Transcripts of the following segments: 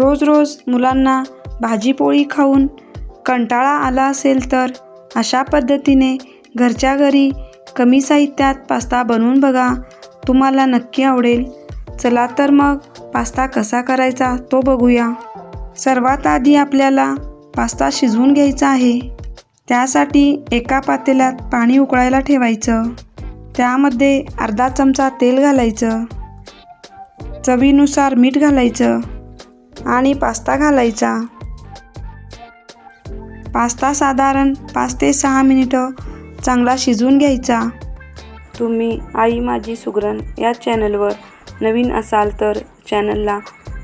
रोज रोज मुलांना भाजीपोळी खाऊन कंटाळा आला असेल तर अशा पद्धतीने घरच्या घरी कमी साहित्यात पास्ता बनवून बघा. तुम्हाला नक्की आवडेल. चला तर मग पास्ता कसा करायचा तो बघूया. सर्वात आधी आपल्याला पास्ता शिजवून घ्यायचा आहे. त्यासाठी एका पातेल्यात पाणी उकळायला ठेवायचं. त्यामध्ये अर्धा चमचा तेल घालायचं. चवीनुसार मीठ घालायचं. आणि पास्ता घालायचा. पास्ता साधारण पाच ते सहा मिनिटं चांगला शिजवून घ्यायचा. तुम्ही आई माझी सुगरण या चॅनलवर नवीन असाल तर चॅनलला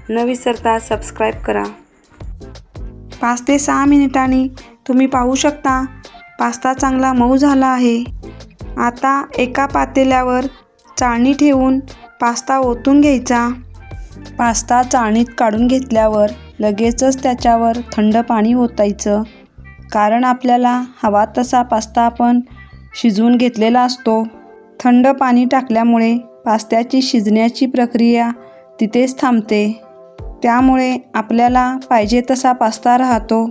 न विसरता सबस्क्राईब करा. पाच ते सहा मिनिटांनी तुम्ही पाहू शकता पास्ता चांगला मऊ झाला आहे. आता एका पातेल्यावर चाळणी ठेवून पास्ता ओतून घ्यायचा. पास्ता चाळणीत काढून घेतल्यावर लगेचच त्याच्यावर थंड पाणी ओतायचं. कारण आपल्याला हवा तसा पास्ता आपण शिजवून घेतलेला असतो. थंड पाणी टाकल्यामुळे पास्त्याची शिजण्याची प्रक्रिया तिथेच थांबते. त्यामुळे आपल्याला पाहिजे तसा पास्ता राहतो.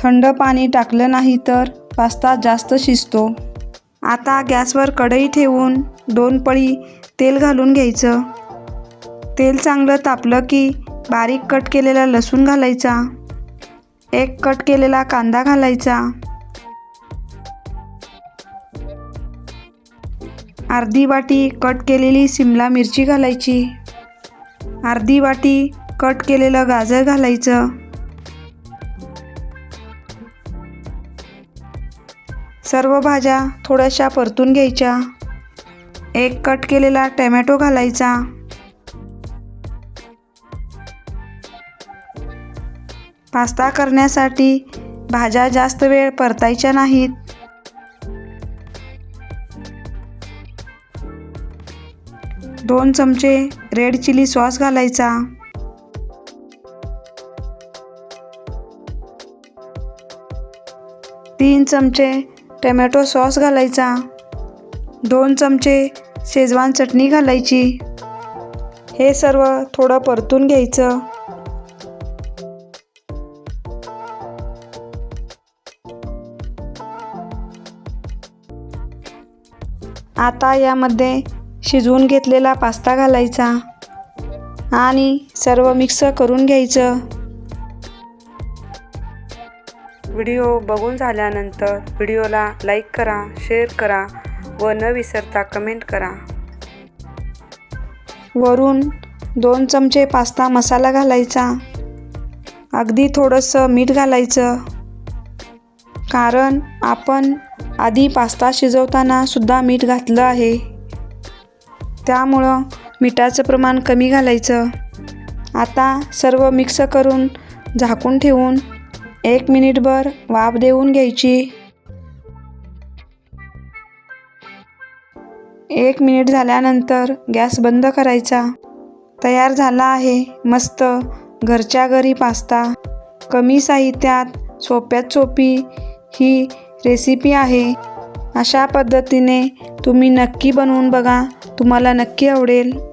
थंड पाणी टाकलं नाही तर पास्ता जास्त शिजतो. आता गॅसवर कढई ठेवून दोन पळी तेल घालून घ्यायचं. तेल चांगलं तापलं की बारीक कट केलेला लसूण घालायचा. एक कट केलेला कांदा घालायचा. अर्धी वाटी कट केलेली सिमला मिरची घालायची. अर्धी वाटी कट केलेलं गाजर घालायचं. सर्व भाज्या थोड्याशा परतून घ्यायच्या. एक कट केलेला टमॅटो घालायचा. पास्ता करण्यासाठी भाज्या जास्त वेळ परतायच्या नाहीत. दोन चमचे रेड चिली सॉस घालायचा. तीन चमचे टमॅटो सॉस घालायचा. दोन चमचे शेजवान चटणी घालायची. हे सर्व थोडं परतून घ्यायचं. आता यामध्ये शिजवून घेतलेला पास्ता घालायचा आणि सर्व मिक्स करून घ्यायचं. व्हिडिओ बघून झाल्यानंतर व्हिडिओला लाईक करा शेअर करा व न विसरता कमेंट करा. वरून दोन चमचे पास्ता मसाला घालायचा. अगदी थोडंसं मीठ घालायचं. कारण आपण आधी पास्ता शिजवताना सुद्धा मीठ घातलं आहे. त्यामुळं मिठाचं प्रमाण कमी घालायचं. आता सर्व मिक्स करून झाकून ठेवून एक मिनिटभर वाफ देऊन घ्यायची. एक मिनिट झाल्यानंतर गॅस बंद करायचा. तयार झाला आहे मस्त घरच्या घरी पास्ता. कमी साहित्यात सोप्यात सोपी ही रेसिपी आहे. अशा पद्धतीने तुम्ही नक्की बनवून बघा. तुम्हाला नक्की आवडेल.